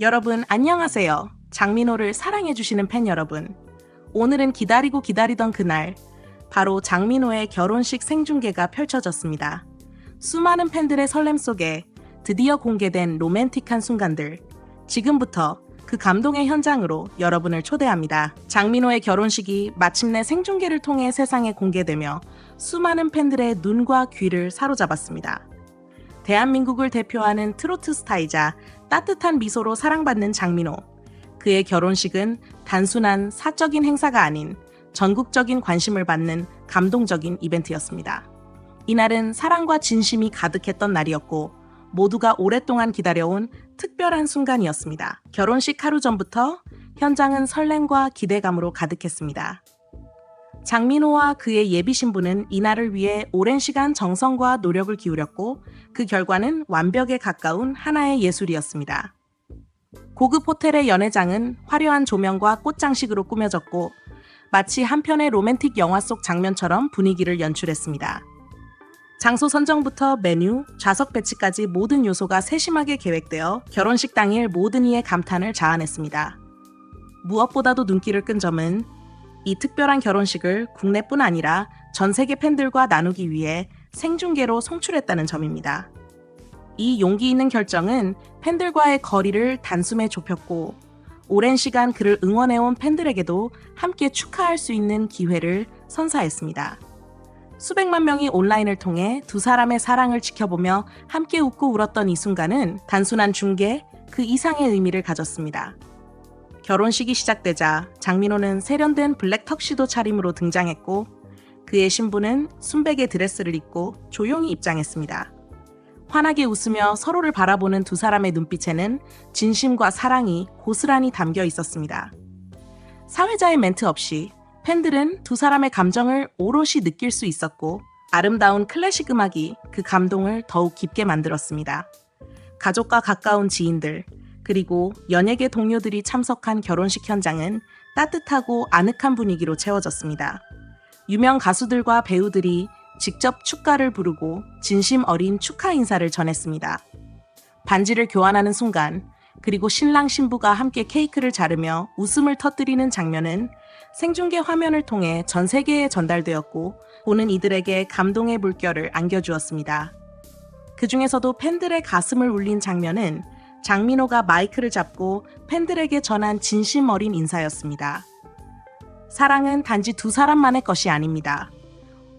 여러분 안녕하세요. 장민호를 사랑해주시는 팬 여러분. 오늘은 기다리고 기다리던 그날, 바로 장민호의 결혼식 생중계가 펼쳐졌습니다. 수많은 팬들의 설렘 속에 드디어 공개된 로맨틱한 순간들. 지금부터 그 감동의 현장으로 여러분을 초대합니다. 장민호의 결혼식이 마침내 생중계를 통해 세상에 공개되며 수많은 팬들의 눈과 귀를 사로잡았습니다. 대한민국을 대표하는 트로트 스타이자 따뜻한 미소로 사랑받는 장민호. 그의 결혼식은 단순한 사적인 행사가 아닌 전국적인 관심을 받는 감동적인 이벤트였습니다. 이날은 사랑과 진심이 가득했던 날이었고 모두가 오랫동안 기다려온 특별한 순간이었습니다. 결혼식 하루 전부터 현장은 설렘과 기대감으로 가득했습니다. 장민호와 그의 예비 신부는 이날을 위해 오랜 시간 정성과 노력을 기울였고 그 결과는 완벽에 가까운 하나의 예술이었습니다. 고급 호텔의 연회장은 화려한 조명과 꽃장식으로 꾸며졌고 마치 한 편의 로맨틱 영화 속 장면처럼 분위기를 연출했습니다. 장소 선정부터 메뉴, 좌석 배치까지 모든 요소가 세심하게 계획되어 결혼식 당일 모든 이의 감탄을 자아냈습니다. 무엇보다도 눈길을 끈 점은 이 특별한 결혼식을 국내뿐 아니라 전 세계 팬들과 나누기 위해 생중계로 송출했다는 점입니다. 이 용기 있는 결정은 팬들과의 거리를 단숨에 좁혔고 오랜 시간 그를 응원해온 팬들에게도 함께 축하할 수 있는 기회를 선사했습니다. 수백만 명이 온라인을 통해 두 사람의 사랑을 지켜보며 함께 웃고 울었던 이 순간은 단순한 중계 그 이상의 의미를 가졌습니다. 결혼식이 시작되자 장민호는 세련된 블랙 턱시도 차림으로 등장했고 그의 신부는 순백의 드레스를 입고 조용히 입장했습니다. 환하게 웃으며 서로를 바라보는 두 사람의 눈빛에는 진심과 사랑이 고스란히 담겨 있었습니다. 사회자의 멘트 없이 팬들은 두 사람의 감정을 오롯이 느낄 수 있었고 아름다운 클래식 음악이 그 감동을 더욱 깊게 만들었습니다. 가족과 가까운 지인들, 그리고 연예계 동료들이 참석한 결혼식 현장은 따뜻하고 아늑한 분위기로 채워졌습니다. 유명 가수들과 배우들이 직접 축가를 부르고 진심 어린 축하 인사를 전했습니다. 반지를 교환하는 순간, 그리고 신랑 신부가 함께 케이크를 자르며 웃음을 터뜨리는 장면은 생중계 화면을 통해 전 세계에 전달되었고, 보는 이들에게 감동의 물결을 안겨주었습니다. 그 중에서도 팬들의 가슴을 울린 장면은 장민호가 마이크를 잡고 팬들에게 전한 진심 어린 인사였습니다. 사랑은 단지 두 사람만의 것이 아닙니다.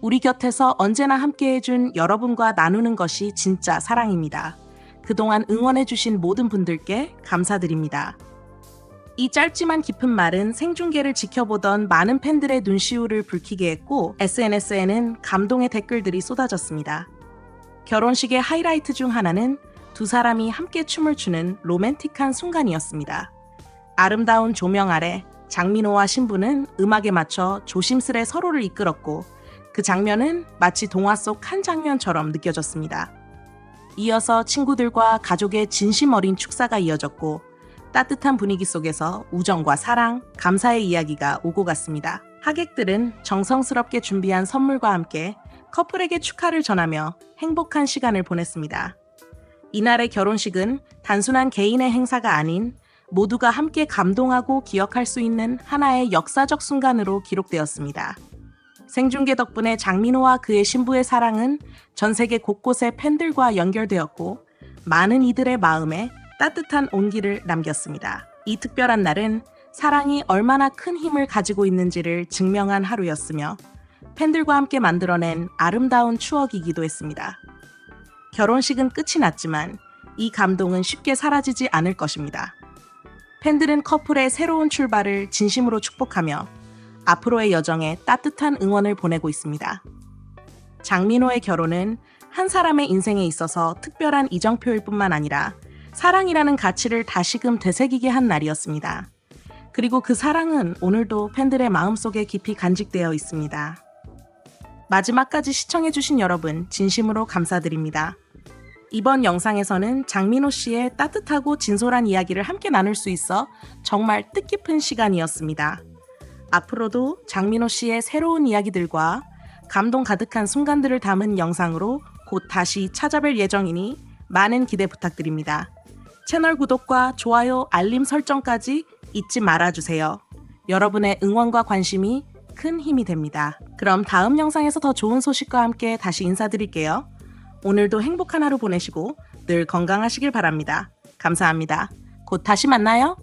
우리 곁에서 언제나 함께 해준 여러분과 나누는 것이 진짜 사랑입니다. 그동안 응원해주신 모든 분들께 감사드립니다. 이 짧지만 깊은 말은 생중계를 지켜보던 많은 팬들의 눈시울을 붉히게 했고 SNS에는 감동의 댓글들이 쏟아졌습니다. 결혼식의 하이라이트 중 하나는 두 사람이 함께 춤을 추는 로맨틱한 순간이었습니다. 아름다운 조명 아래 장민호와 신부는 음악에 맞춰 조심스레 서로를 이끌었고 그 장면은 마치 동화 속 한 장면처럼 느껴졌습니다. 이어서 친구들과 가족의 진심 어린 축사가 이어졌고 따뜻한 분위기 속에서 우정과 사랑, 감사의 이야기가 오고 갔습니다. 하객들은 정성스럽게 준비한 선물과 함께 커플에게 축하를 전하며 행복한 시간을 보냈습니다. 이날의 결혼식은 단순한 개인의 행사가 아닌 모두가 함께 감동하고 기억할 수 있는 하나의 역사적 순간으로 기록되었습니다. 생중계 덕분에 장민호와 그의 신부의 사랑은 전 세계 곳곳의 팬들과 연결되었고 많은 이들의 마음에 따뜻한 온기를 남겼습니다. 이 특별한 날은 사랑이 얼마나 큰 힘을 가지고 있는지를 증명한 하루였으며 팬들과 함께 만들어낸 아름다운 추억이기도 했습니다. 결혼식은 끝이 났지만 이 감동은 쉽게 사라지지 않을 것입니다. 팬들은 커플의 새로운 출발을 진심으로 축복하며 앞으로의 여정에 따뜻한 응원을 보내고 있습니다. 장민호의 결혼은 한 사람의 인생에 있어서 특별한 이정표일 뿐만 아니라 사랑이라는 가치를 다시금 되새기게 한 날이었습니다. 그리고 그 사랑은 오늘도 팬들의 마음속에 깊이 간직되어 있습니다. 마지막까지 시청해주신 여러분, 진심으로 감사드립니다. 이번 영상에서는 장민호 씨의 따뜻하고 진솔한 이야기를 함께 나눌 수 있어 정말 뜻깊은 시간이었습니다. 앞으로도 장민호 씨의 새로운 이야기들과 감동 가득한 순간들을 담은 영상으로 곧 다시 찾아뵐 예정이니 많은 기대 부탁드립니다. 채널 구독과 좋아요, 알림 설정까지 잊지 말아주세요. 여러분의 응원과 관심이 큰 힘이 됩니다. 그럼 다음 영상에서 더 좋은 소식과 함께 다시 인사드릴게요. 오늘도 행복한 하루 보내시고 늘 건강하시길 바랍니다. 감사합니다. 곧 다시 만나요.